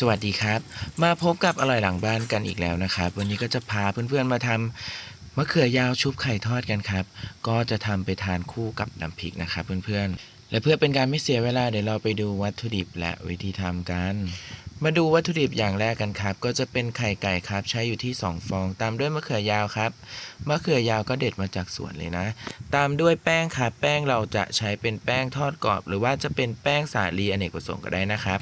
สวัสดีครับ มาพบกับอร่อยหลังบ้านกันอีกแล้วนะครับ วันนี้ก็จะพาเพื่อนๆมาทำมะเขือยาวชุบไข่ทอดกันครับ ก็จะทำไปทานคู่กับน้ำพริกนะครับเพื่อนๆและเพื่อเป็นการไม่เสียเวลาเดี๋ยวเราไปดูวัตถุดิบและวิธีทำกัน มาดูวัตถุดิบอย่างแรกกันครับ ก็จะเป็นไข่ไก่ครับ ใช้อยู่ที่ 2 ฟอง ตามด้วยมะเขือยาวครับมะเขือยาวก็เด็ดมาจากสวนเลยนะ ตามด้วยแป้งครับแป้งเราจะใช้เป็นแป้งทอดกรอบ หรือว่าจะเป็นแป้งสาลีอเนกประสงค์ก็ได้นะครับ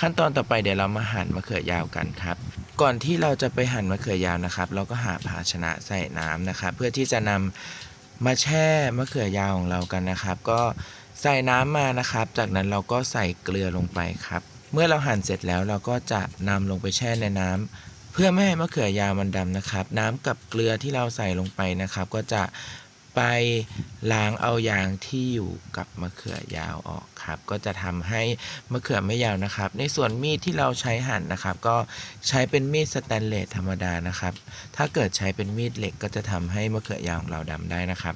ขั้นตอนต่อไปเดี๋ยวเรามาหั่นมะเขือยาวกันครับ ก่อนที่เราจะไปหั่นมะเขือยาวนะครับ เราก็หาภาชนะใส่น้ำนะครับ เพื่อที่จะนำมาแช่มะเขือยาวของเรากันนะครับ ก็ใส่น้ำมานะครับ จากนั้นเราก็ใส่เกลือลงไปครับ เมื่อเราหั่นเสร็จแล้วเราก็จะนำลงไปแช่ในน้ำเพื่อไม่ให้มะเขือยาวมันดำนะครับ น้ำกับเกลือที่เราใส่ลงไปนะครับ ก็จะไปล้างเอายางที่อยู่กับมะเขือยาวออกครับ ก็จะทำให้มะเขือไม่ยาวนะครับ ในส่วนมีดที่เราใช้หั่นนะครับ ก็ใช้เป็นมีดสแตนเลสธรรมดานะครับ ถ้าเกิดใช้เป็นมีดเหล็กก็จะทำให้มะเขือยาวของเราดำได้นะครับ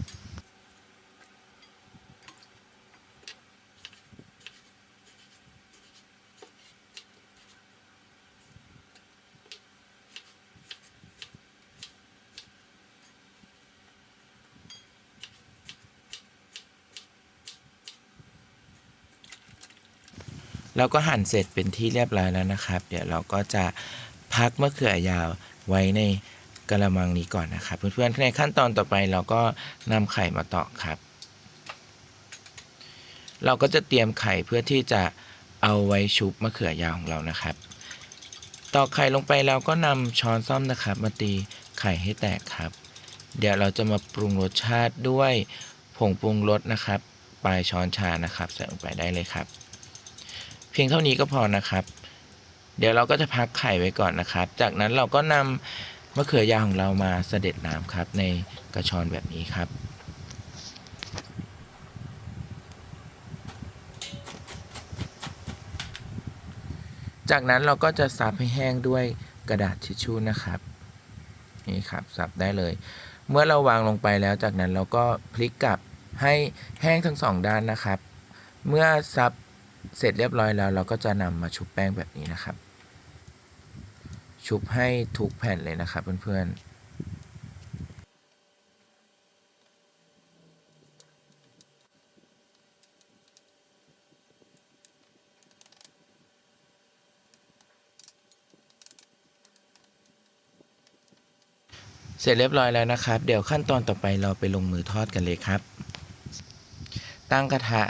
เราก็หั่นเสร็จเป็นที่เรียบร้อยแล้วนะครับ เดี๋ยวเราก็จะพักมะเขือยาวไว้ในกระมังนี้ก่อนนะครับ เพื่อนๆในขั้นตอนต่อไปเราก็นำไข่มาตอกครับ เราก็จะเตรียมไข่เพื่อที่จะเอาไว้ชุบมะเขือยาวของเรานะครับ ตอกไข่ลงไปเราก็นำช้อนซ่อมนะครับ มาตีไข่ให้แตกครับ เดี๋ยวเราจะมาปรุงรสชาติด้วยผงปรุงรสนะครับ ปลายช้อนชานะครับ ใส่ลงไปได้เลยครับ เพียงเท่านี้ก็พอนะครับ เดี๋ยวเราก็จะพักไข่ไว้ก่อนนะครับ จากนั้นเราก็นำมะเขือยาวของเรามาเสด็จน้ำครับ ในกระชอนแบบนี้ครับจากนั้นเราก็จะซับให้แห้งด้วยกระดาษทิชชู่นะครับ นี่ครับซับได้เลย เมื่อเราวางลงไปแล้วจากนั้นเราก็พลิกกลับให้แห้งทั้งสองด้านนะครับ เมื่อซับ เสร็จเรียบร้อยแล้วเราก็จะนำมาชุบแป้งแบบนี้นะครับ ชุบให้ทุกแผ่นเลยนะครับเพื่อนๆเสร็จเรียบร้อยแล้วนะครับ เดี๋ยวขั้นตอนต่อไปเราไปลงมือทอดกันเลยครับ ตั้งกระทะ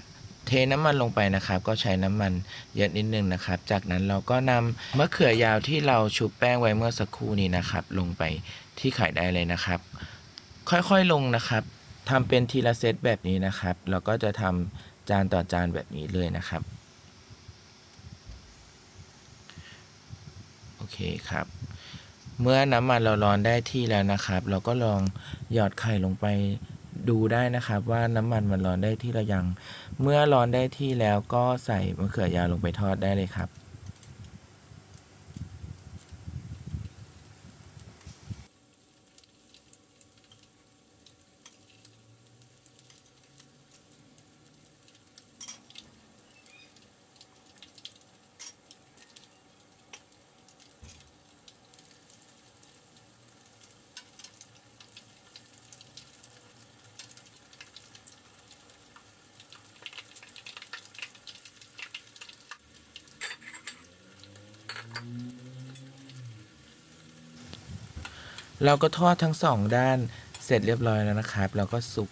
เทน้ำมันลงไปนะครับ ก็ใช้น้ำมันเยอะนิดนึงนะครับ จากนั้นเราก็นำมะเขือยาวที่เราชุบแป้งไว้เมื่อสักครู่นี้นะครับ ลงไปที่ไข่ได้เลยนะครับ ค่อยๆลงนะครับทำเป็นทีละเซตแบบนี้นะครับ เราก็จะทำจานต่อจานแบบนี้เลยนะครับ โอเคครับ เมื่อน้ำมันเราร้อนได้ที่แล้วนะครับ เราก็ลองหยอดไข่ลงไป ดูได้นะครับว่าน้ำมันมันร้อนได้ที่หรือยัง เมื่อร้อนได้ที่แล้วก็ใส่มะเขือยาวลงไปทอดได้เลยครับ เราก็ทอดทั้งสองด้านเสร็จเรียบร้อยแล้วนะครับ เราก็สุก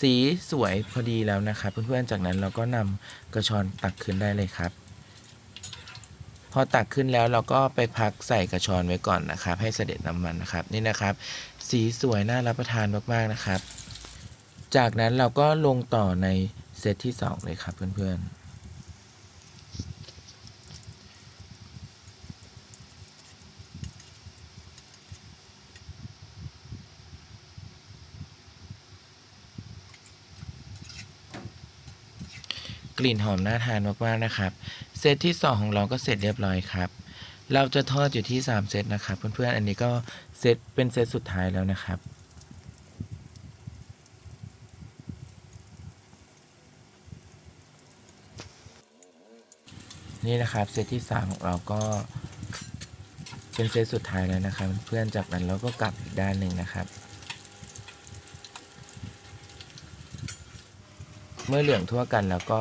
สีสวยพอดีแล้วนะครับ เพื่อนๆจากนั้นเราก็นำกระชอนตักขึ้นได้เลยครับ พอตักขึ้นแล้วเราก็ไปพักใส่กระชอนไว้ก่อนนะครับ ให้เสด็จน้ำมันนะครับ นี่นะครับ สีสวยน่ารับประทานมากๆนะครับ จากนั้นเราก็ลงต่อในเซตที่ 2 เลยครับเพื่อนๆ กลิ่นหอมน่าทานมากๆนะครับ เซตที่ 2 ของเราก็เสร็จเรียบร้อยครับ เราจะทอดอยู่ที่ 3 เซตนะครับ เพื่อนๆ อันนี้ก็เซตเป็นเซตสุดท้ายแล้วนะครับนี่นะครับเซตที่สามของเราก็เป็นเซตสุดท้ายแล้วนะครับ เพื่อนจากนั้นเราก็กลับอีกด้านหนึ่งนะครับ เมื่อเหลืองทั่วกันแล้วก็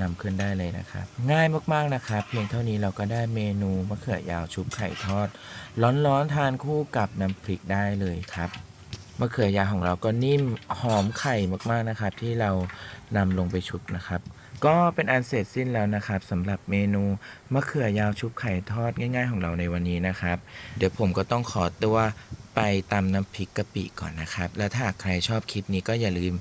นำขึ้นได้เลยนะครับ ง่ายมากๆนะครับ เพียงเท่านี้เราก็ได้เมนูมะเขือยาวชุบไข่ทอด ร้อนๆทานคู่กับน้ำพริกได้เลยครับมะเขือยาวของเราก็นิ่มหอมไข่มากๆนะครับ ที่เรานำลงไปชุบนะครับ ก็เป็นอันเสร็จสิ้นแล้วนะครับสำหรับเมนูมะเขือยาวชุบไข่ทอดง่าย ๆ ของเราในวันนี้นะครับ เดี๋ยวผมก็ต้องขอตัว ไปตำน้ำพริกกะปิก่อนนะครับ แล้วถ้าใครชอบคลิปนี้ก็อย่าลืม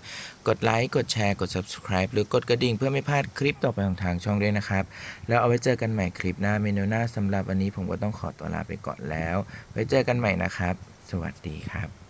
กดไลค์กดแชร์กด subscribe หรือกดกระดิ่งเพื่อไม่พลาดคลิปต่อไปของทางช่องด้วยนะครับ แล้วเอาไว้เจอกันใหม่คลิปหน้าเมนูหน้าสำหรับวันนี้ผมก็ต้องขอตัวลาไปก่อนแล้ว ไว้เจอกันใหม่นะครับ สวัสดีครับ